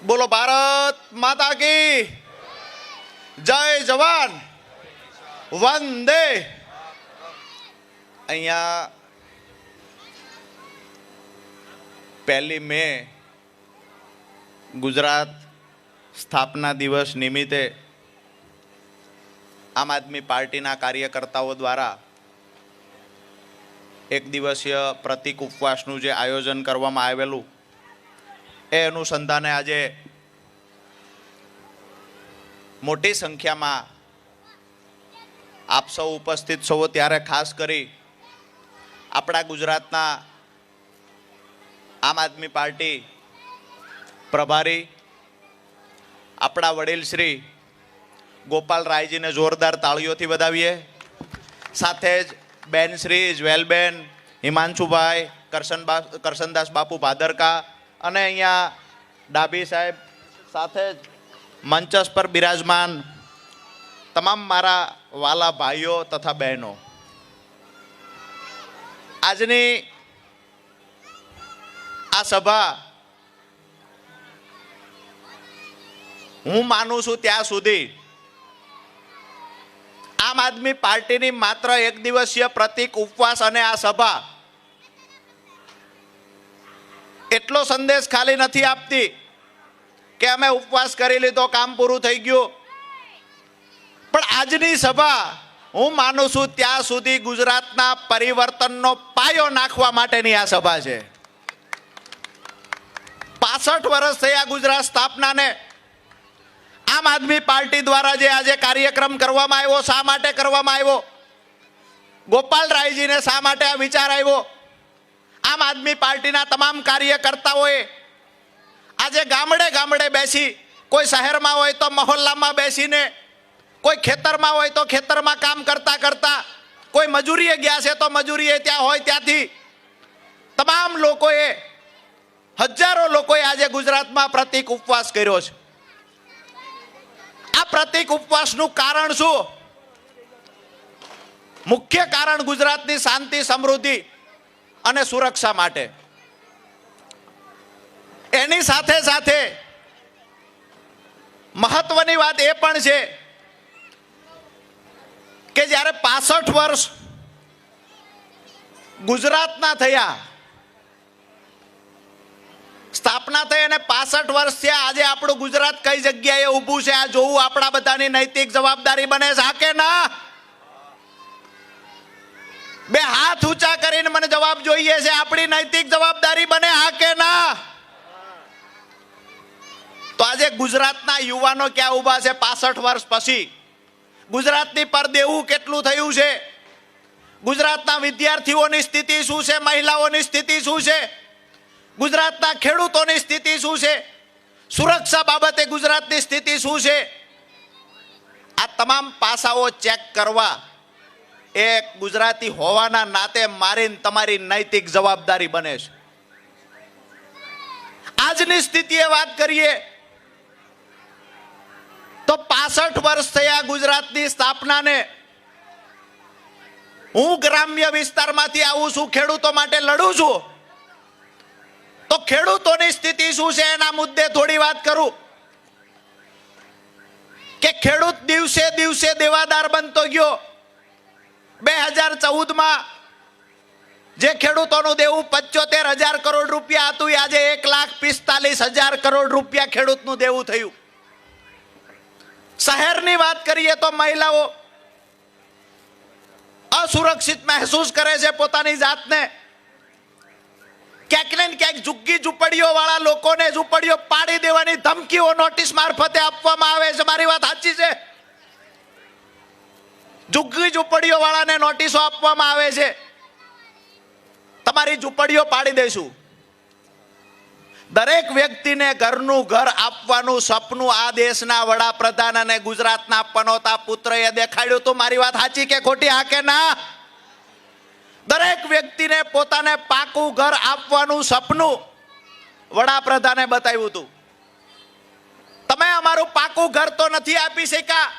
બોલો ભારત માતા કી જય જવાન. વંદે. અહીંયા પહેલી મે ગુજરાત સ્થાપના દિવસ નિમિત્તે આમ આદમી પાર્ટીના કાર્યકર્તાઓ દ્વારા એક દિવસીય પ્રતિક ઉપવાસનું જે આયોજન કરવામાં આવેલું એ અનુસંધાને આજે મોટી સંખ્યામાં આપ સૌ ઉપસ્થિત છો ત્યારે ખાસ કરી આપણા ગુજરાતના આમ આદમી પાર્ટી પ્રભારી, આપણા વડીલ શ્રી ગોપાલ રાયજીને જોરદાર તાળીઓથી વધાવીએ. સાથે જ બેન શ્રી જ્વેલબેન, હિમાંશુભાઈ કરશનબા કરશનદાસ બાપુ ભાદરકા અને અહીંયા ડાભી સાહેબ સાથે મંચસ પર બિરાજમાન તમામ મારા વાલા ભાઈઓ તથા બહેનો. આજની આ સભા હું માનું છું ત્યાં સુધી આમ આદમી પાર્ટીની માત્ર એક દિવસીય પ્રતિક ઉપવાસ અને આ સભા એટલો સંદેશ ખાલી નથી આપતી કે અમે ઉપવાસ કરી લીધો, કામ પૂરું થઈ ગયું. પણ આજની સભા હું માનું છું ત્યાં સુધી ગુજરાતના પરિવર્તનનો પાયો નાખવા માટેની આ સભા છે. પાસઠ વર્ષ થયા ગુજરાત સ્થાપનાને. આમ આદમી પાર્ટી દ્વારા જે આજે કાર્યક્રમ કરવામાં આવ્યો, શા માટે કરવામાં આવ્યો? ગોપાલ રાયજીને શા માટે આ વિચાર આવ્યો? આમ આદમી પાર્ટીના તમામ કાર્યકર્તાઓએ આજે ગામડે ગામડે બેસી, કોઈ શહેરમાં હોય તો મહોલ્લામાં બેસીને, કોઈ ખેતરમાં હોય તો ખેતરમાં કામ કરતા કરતા, કોઈ મજૂરીએ ગયા છે તો મજૂરીએ ત્યાં હોય ત્યાંથી, તમામ લોકોએ, હજારો લોકોએ આજે ગુજરાતમાં પ્રતિક ઉપવાસ કર્યો છે. આ પ્રતિક ઉપવાસનું કારણ શું? મુખ્ય કારણ ગુજરાતની શાંતિ, સમૃદ્ધિ અને સુરક્ષા માટે. એની સાથે સાથે મહત્વની વાત એ પણ છે કે જ્યારે પાસઠ વર્ષ ગુજરાતના થયા, સ્થાપના થઈ અને પાસઠ વર્ષ થયા, આજે આપણું ગુજરાત કઈ જગ્યાએ ઊભું છે? આ જોવું આપણા બધાની નૈતિક જવાબદારી બને છે કે ના? હાથ ઊંચા કરીને મને જવાબ જોઈએ છે. આપણી નૈતિક જવાબદારી બને હા કે ના? તો આજે ગુજરાતના યુવાનો ક્યાં ઊભા છે પાસઠ વર્ષ પછી? ગુજરાતની પર દેવું કેટલું થયું છે? ગુજરાતના વિદ્યાર્થીઓની સ્થિતિ શું છે? મહિલાઓની સ્થિતિ શું છે? ગુજરાતના ખેડૂતોની સ્થિતિ શું છે? સુરક્ષા બાબતે ગુજરાતની સ્થિતિ શું છે? આ તમામ પાસાઓ ચેક કરવા એ ગુજરાતી હોવાના નાતે મારી ને તમારી નૈતિક જવાબદારી બને છે. આજની સ્થિતિએ વાત કરીએ, તો પાસઠ વર્ષ થયા ગુજરાતની સ્થાપનાને. હું ગ્રામ્ય વિસ્તારમાંથી આવું છું, ખેડૂતો માટે લડું છું. તો ખેડૂતોની સ્થિતિ શું છે એના મુદ્દે થોડી વાત કરું. કે ખેડૂત દિવસે દિવસે દેવાદાર બનતો ગયો બે હજાર ચૌદમાં જે ખેડૂતોનું દેવું પચોતેર હજાર કરોડ રૂપિયા હતું આજે એક લાખ પિસ્તાલીસ હજાર કરોડ રૂપિયા ખેડૂતનું દેવું થયું. શહેરની વાત કરીએ તો મહિલાઓ અસુરક્ષિત મહેસૂસ કરે છે પોતાની જાતને. ક્યાંક ને ક્યાંક ઝુગ્ગી ઝૂંપડીઓ વાળા લોકોને ઝૂંપડીઓ પાડી દેવાની ધમકીઓ નોટિસ મારફતે આપવામાં આવે છે. મારી વાત સાચી છે? ઝુગ્ગી ઝૂંપડીઓ વાળાને નોટિસો આપવામાં આવે છે. તમારી ઝૂંપડીઓ પાડી દઈશું. દરેક વ્યક્તિને ઘરનું ઘર આપવાનું સપનું આ દેશના વડાપ્રધાન અને ગુજરાતના પનોતા પુત્રએ દેખાડ્યું તો મારી વાત સાચી કે ખોટી, હા કે ના? દરેક વ્યક્તિને પોતાને પાકું ઘર આપવાનું સપનું વડાપ્રધાને બતાવ્યું હતું. તમે અમારું પાકું ઘર તો નથી આપી શક્યા.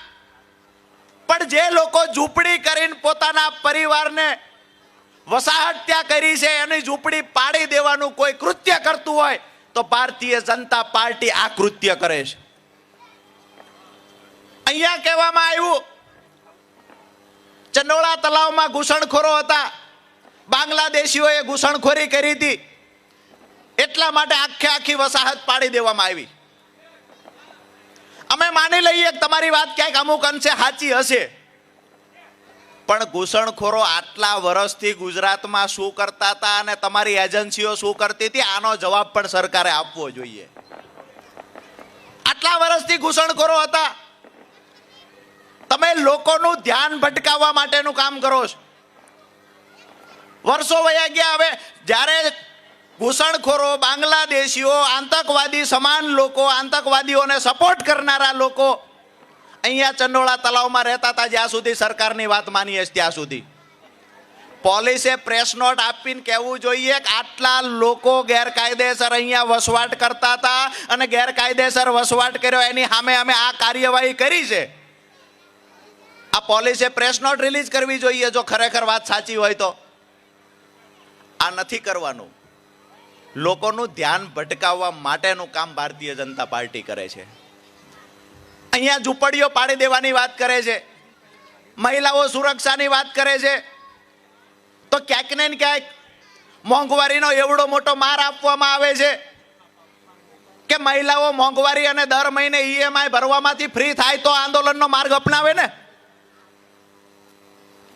પણ જે લોકો ઝૂંપડી કરીને પોતાના પરિવારને વસાહત ત્યાં કરી છે, એની ઝૂંપડી પાડી દેવાનું કોઈ કૃત્ય કરતું હોય, તો ભારતીય જનતા પાર્ટી આ કૃત્ય કરે છે. અહીંયા કહેવામાં આવ્યું, ચંડોળા તલાવમાં ઘૂસણખોરો હતા. બાંગ્લાદેશીઓએ ઘૂસણખોરી કરી હતી. એટલા માટે આખે આખી વસાહત પાડી દેવામાં આવી. અમે માની લઈએ તમારી વાત ક્યાંક અમુક અંશે સાચી હશે. પણ ઘૂસણખોરો આટલા વર્ષથી ગુજરાતમાં શું કરતા હતા અને તમારી એજન્સીઓ શું કરતી હતી, આનો જવાબ પણ સરકારે આપવો જોઈએ. આટલા વર્ષથી ઘૂસણખોરો હતા. તમે લોકોનું ધ્યાન ભટકાવવા માટેનું કામ કરો છો. વર્ષો વયા ગયા, હવે જ્યારે ઘૂસણખોરો બાંગ્લાદેશીઓ, આતંકવાદી, સમાન લોકો, આતંકવાદીઓને સપોર્ટ કરનારા લોકો અહીંયા ચંડોળા તલાવમાં રહેતા હતા જ્યાં સુધી સરકારની વાત માનીએ ત્યાં સુધી. પોલીસે પ્રેસ નોટ આપીને કહેવું જોઈએ કે આટલા લોકો ગેરકાયદેસર અહીંયા વસવાટ કરતા હતા અને ગેરકાયદેસર વસવાટ કર્યો, એની સામે અમે આ કાર્યવાહી કરી છે. આ પોલીસે પ્રેસ નોટ રિલીઝ કરવી જોઈએ જો ખરેખર વાત સાચી હોય તો. આ નથી કરવાનું. લોકોનું ધ્યાન ભટકાવવા માટેનું કામ ભારતીય જનતા પાર્ટી કરે છે. અહીંયા ઝૂંપડીઓ પાડી દેવાની વાત કરે છે. મહિલાઓ સુરક્ષાની વાત કરે છે. તો ક્યાંક ને ક્યાંક મોંઘવારીનો એવડો મોટો માર આપવામાં આવે છે કે મહિલાઓ મોંઘવારી અને દર મહિને ઈએમઆઈ ભરવામાંથી ફ્રી થાય તો આંદોલનનો માર્ગ અપનાવે ને?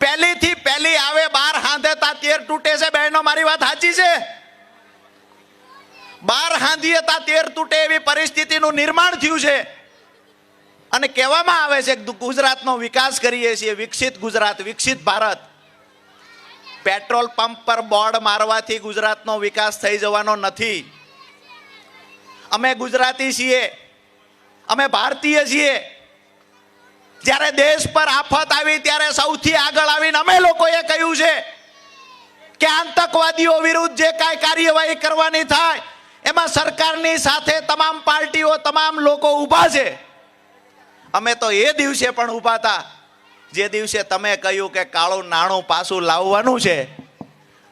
પહેલીથી પહેલી આવે બાર હાંધે તા તેર તૂટે છે. બહેનો, મારી વાત સાચી છે? બાર હાંધીએ તા તેર તૂટે એવી પરિસ્થિતિનું નિર્માણ થયું છે. અને કહેવામાં આવે છે કે ગુજરાતનો વિકાસ કરીએ છીએ, વિકસિત ગુજરાત, વિકસિત ભારત. પેટ્રોલ પંપ પર બોર્ડ મારવાથી ગુજરાતનો વિકાસ થઈ જવાનો નથી. અમે ગુજરાતી છીએ, અમે ભારતીય છીએ. જ્યારે દેશ પર આફત આવી ત્યારે સૌથી આગળ આવીને અમે લોકોએ કહ્યું છે કે આતંકવાદીઓ વિરુદ્ધ જે કાંઈ કાર્યવાહી કરવાની થાય એમાં સરકારની સાથે તમામ પાર્ટીઓ, તમામ લોકો ઊભા છે. અમે તો એ દિવસે પણ ઊભા હતા. જે દિવસે તમે કહ્યું કે કાળું નાણું પાછું લાવવાનું છે,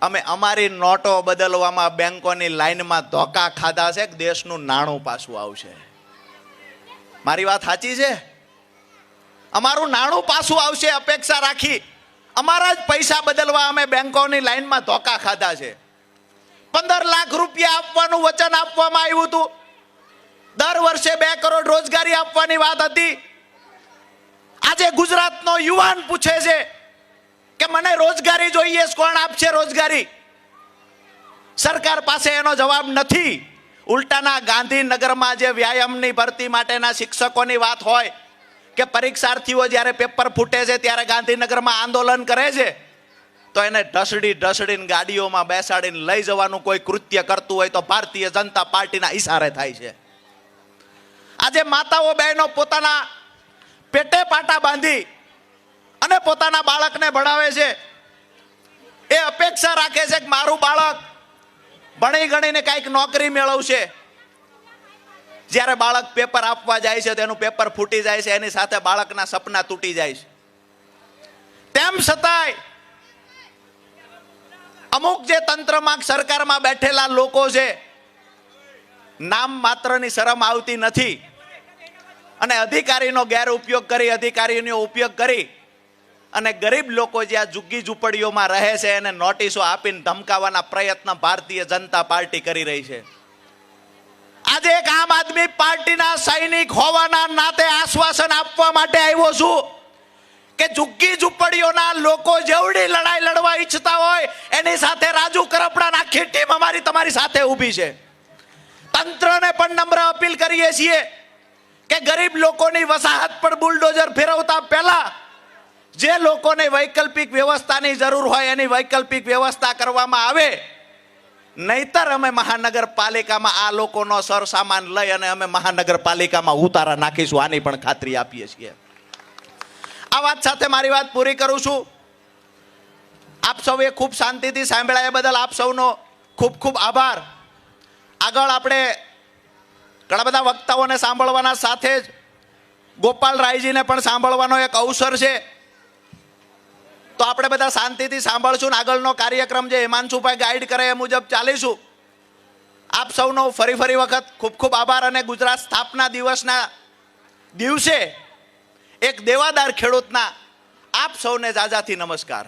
અમે અમારી નોટો બદલવામાં બેંકોની લાઈનમાં ધોકા ખાધા છે કે દેશનું નાણું પાછું આવશે. મારી વાત સાચી છે? અમારું નાણું પાછું આવશે અપેક્ષા રાખી. અમારા જ પૈસા બદલવા અમે બેંકોની લાઈનમાં ધોકા ખાધા છે. પંદર લાખ રૂપિયા આપવાનું વચન આપવામાં આવ્યું હતું. દર વર્ષે બે કરોડ રોજગારી આપવાની વાત હતી. આજે ગુજરાતનો યુવાન પૂછે છે કે મને રોજગારી જોઈએ, કોણ આપશે રોજગારી? સરકાર પાસે એનો જવાબ નથી. ઉલટાના ગાંધીનગરમાં જે વ્યાયામની ભરતી માટેના શિક્ષકોની વાત હોય કે પરીક્ષાર્થીઓ જ્યારે પેપર ફૂટે છે ત્યારે ગાંધીનગરમાં આંદોલન કરે છે તો એને ઢસડી ઢસડીને ગાડીઓમાં બેસાડીને લઈ જવાનું કોઈ કૃત્ય કરતું હોય તો ભારતીય જનતા પાર્ટીના ઈશારે થાય છે. આજે માતાઓ બહેનો પોતાના પેટે પાટા બાંધી અને પોતાના બાળકને ભણાવે છે. એ અપેક્ષા રાખે છે કે મારું બાળક ભણી ગણીને કાંઈક નોકરી મેળવશે. જ્યારે બાળક પેપર આપવા જાય છે તેનું પેપર ફૂટી જાય છે, એની સાથે બાળકના સપના તૂટી જાય છે. તેમ છતાંય અમુક જે તંત્રમાં સરકારમાં બેઠેલા લોકો છે, નામ માત્રની શરમ આવતી નથી. અને અધિકારીનો ગેરઉપયોગ કરી, અધિકારીનો ઉપયોગ કરી અને ગરીબ લોકો જે આ ઝુગ્ગી ઝૂંપડીઓમાં રહે છે, એને નોટિસો આપીને ધમકાવવાના પ્રયત્ન ભારતીય જનતા પાર્ટી કરી રહી છે. આજે એક આમ આદમી પાર્ટીના સૈનિક હોવાના નાતે આશ્વાસન આપવા માટે આવ્યો છું. કે ઝુગ્ગી ઝૂંપડીઓના લોકો જેવડી લડાઈ લડવા ઈચ્છતા હોય, એની સાથે રાજુ કરપડાના આખી ટીમ અમારી તમારી સાથે ઊભી છે. તંત્રને પણ નમ્ર અપીલ કરીએ છીએ કે ગરીબ લોકોની વસાહત પર બુલડોઝર ફેરવતા પહેલા જે લોકોને વૈકલ્પિક વ્યવસ્થાની જરૂર હોય એની વૈકલ્પિક વ્યવસ્થા કરવામાં આવે. નહીતર અમે મહાનગરપાલિકામાં આ લોકોનો સરસામાન લઈ અને અમે મહાનગરપાલિકામાં ઉતારા નાખીશું, આની પણ ખાતરી આપીએ છીએ. આ વાત સાથે મારી વાત પૂરી કરું છું. આપ સૌએ ખૂબ શાંતિથી સાંભળ્યા બદલ આપ સૌનો ખૂબ ખૂબ આભાર. આગળ આપણે ઘણા બધા વક્તાઓને સાંભળવાના સાથે જ ગોપાલ રાયજીને પણ સાંભળવાનો એક અવસર છે. તો આપણે બધા શાંતિથી સાંભળશું ને આગળનો કાર્યક્રમ જે હિમાંશુભાઈ ગાઈડ કરે એ મુજબ ચાલીશું. આપ સૌનો ફરી ફરી વખત ખૂબ ખૂબ આભાર અને ગુજરાત સ્થાપના દિવસના દિવસે એક દેવાદાર ખેડૂતના આપ સૌને જાજાથી નમસ્કાર.